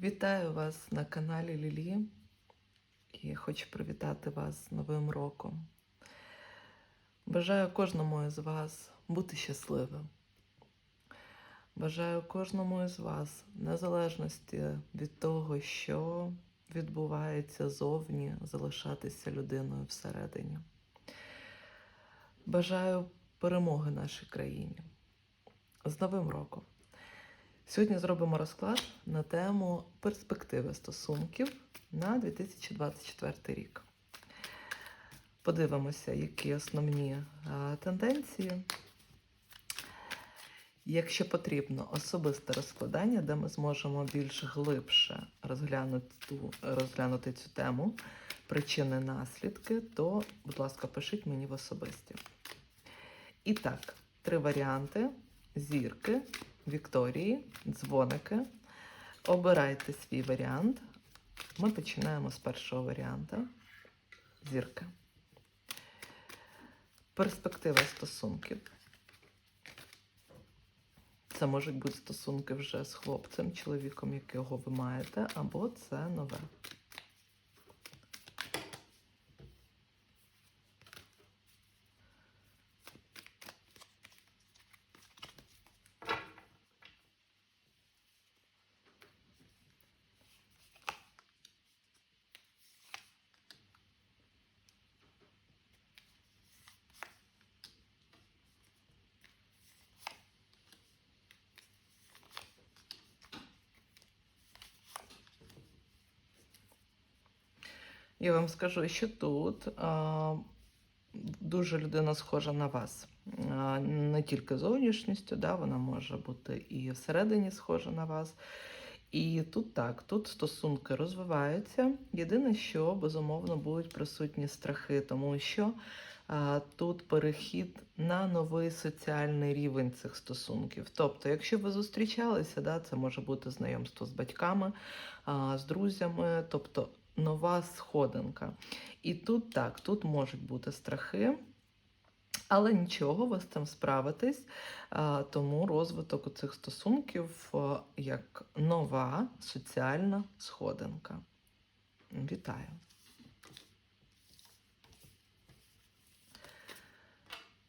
Вітаю вас на каналі Лілі і хочу привітати вас з Новим роком. Бажаю кожному із вас бути щасливим. Бажаю кожному із вас, незалежності від того, що відбувається зовні, залишатися людиною всередині. Бажаю перемоги нашій країні. З Новим роком! Сьогодні зробимо розклад на тему перспективи стосунків на 2024 рік. Подивимося, які основні а, тенденції. Якщо потрібно особисте розкладання, де ми зможемо більш глибше розглянути, ту- розглянути цю тему, причини, наслідки, то, будь ласка, пишіть мені в особисті. І так, три варіанти: зірки, Вікторії, дзвоники. Обирайте свій варіант. Ми починаємо з першого варіанта. Зірки. Перспектива стосунків. Це можуть бути стосунки вже з хлопцем, чоловіком, якого ви маєте, або це нове. Я вам скажу, що тут дуже людина схожа на вас. Не тільки зовнішністю, да, вона може бути і всередині схожа на вас. І тут так, тут стосунки розвиваються. Єдине, що безумовно будуть присутні страхи, тому що а, тут перехід на новий соціальний рівень цих стосунків. Тобто, якщо ви зустрічалися, да, це може бути знайомство з батьками, а, з друзями, тобто нова сходинка. І тут так, тут можуть бути страхи. Але нічого, ви з цим справитесь, тому розвиток у цих стосунків як нова соціальна сходинка. Вітаю!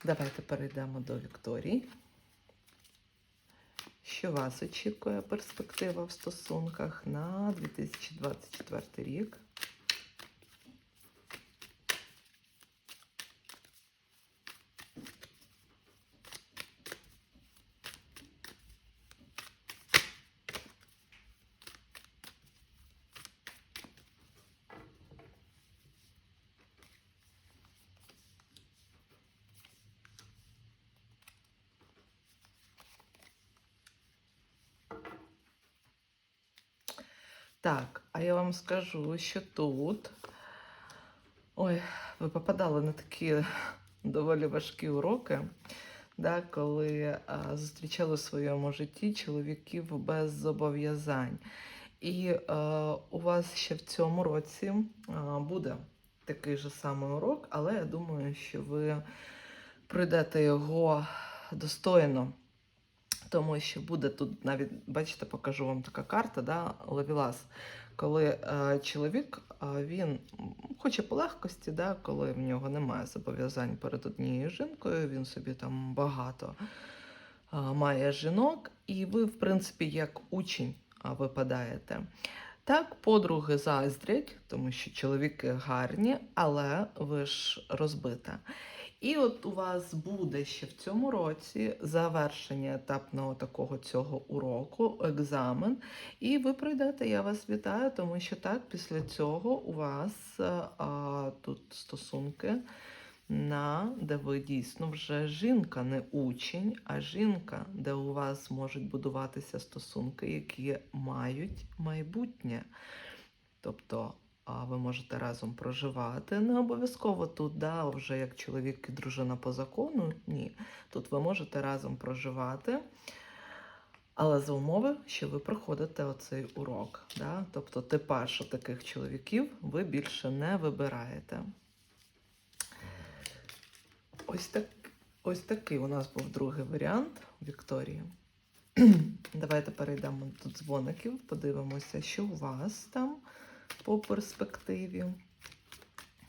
Давайте перейдемо до Вікторії. Що вас очікує перспектива в стосунках на 2024 рік? Так, а я вам скажу, що тут. Ой, ви попадали на такі доволі важкі уроки, да, коли а, зустрічали в своєму житті чоловіків без зобов'язань. І е, у вас ще в цьому році а, буде такий же самий урок, але я думаю, що ви пройдете його достойно. Тому що буде тут навіть, бачите, покажу вам така карта, да, Лавілас. Коли е, чоловік е, він хоче по легкості, да, коли в нього немає зобов'язань перед однією жінкою, він собі там багато е, має жінок, і ви, в принципі, як учень е, випадаєте. Так, подруги заздрять, тому що чоловіки гарні, але ви ж розбита. І от у вас буде ще в цьому році завершення етапного такого цього уроку, екзамен. І ви пройдете, я вас вітаю, тому що так, після цього у вас е, а, тут стосунки, на де ви дійсно вже жінка, не учень, а жінка, де у вас можуть будуватися стосунки, які мають майбутнє. Тобто а ви можете разом проживати. Не обов'язково тут, да, вже як чоловік і дружина по закону. Ні. Тут ви можете разом проживати, але за умови, що ви проходите оцей урок. Да? Тобто типаж таких чоловіків ви більше не вибираєте. Ось, так, ось такий у нас був другий варіант Вікторії. Давайте перейдемо до дзвоників, подивимося, що у вас там по перспективі.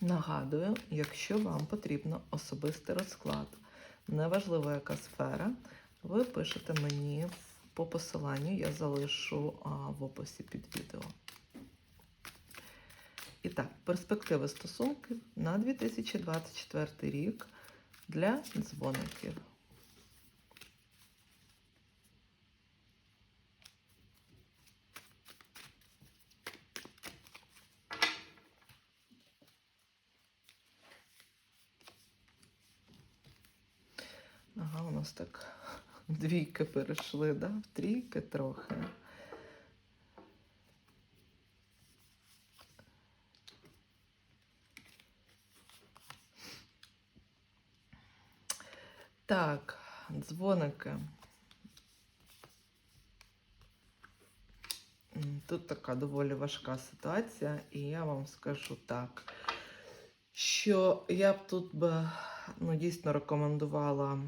Нагадую, якщо вам потрібно особистий розклад, неважливо яка сфера, ви пишете мені по посиланню, я залишу в описі під відео. І так, перспективи стосунків на 2024 рік для дзвоників. Ага, у нас так двійки перейшли, да? в трійки трохи. Так, дзвоники. Тут така доволі важка ситуація, і я вам скажу так, що я б тут би ну, дійсно рекомендувала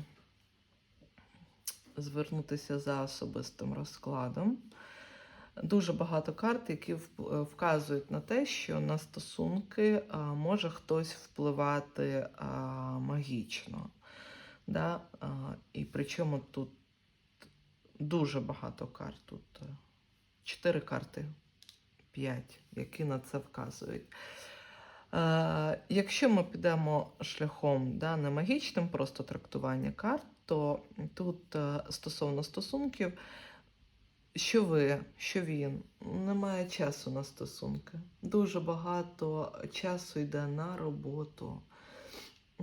звернутися за особистим розкладом. Дуже багато карт, які вказують на те, що на стосунки може хтось впливати магічно. Да? І причому тут дуже багато карт. Тут е, чотири карти, п'ять, які на це вказують. Е, якщо ми підемо шляхом да, не магічним, просто трактування карт, то тут е, стосовно стосунків, що ви, що він, немає часу на стосунки. Дуже багато часу йде на роботу.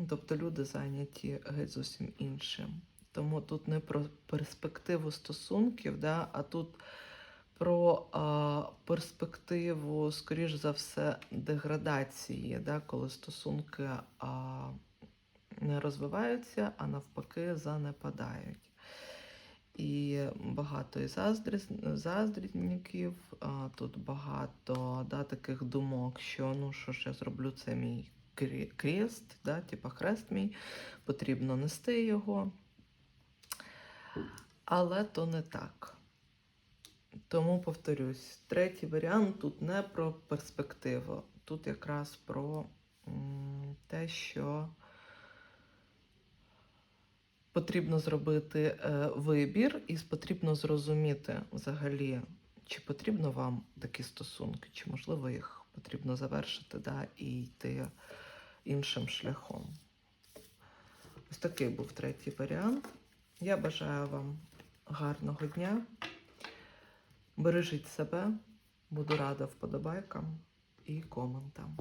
Тобто люди зайняті геть зовсім іншим. Тому тут не про перспективу стосунків, да, а тут про а, перспективу, скоріш за все, деградації, да, коли стосунки а, не розвиваються, а навпаки занепадають. І багато і заздрітників, тут багато да, таких думок, що ну що ж я зроблю, це мій крі- крест, да, типа хрест мій, потрібно нести його. Але то не так. Тому повторюсь, третій варіант тут не про перспективу, тут якраз про те, що потрібно зробити е, вибір, і потрібно зрозуміти взагалі, чи потрібно вам такі стосунки, чи можливо їх потрібно завершити да, і йти іншим шляхом. Ось такий був третій варіант. Я бажаю вам гарного дня. Бережіть себе, буду рада вподобайкам і коментам.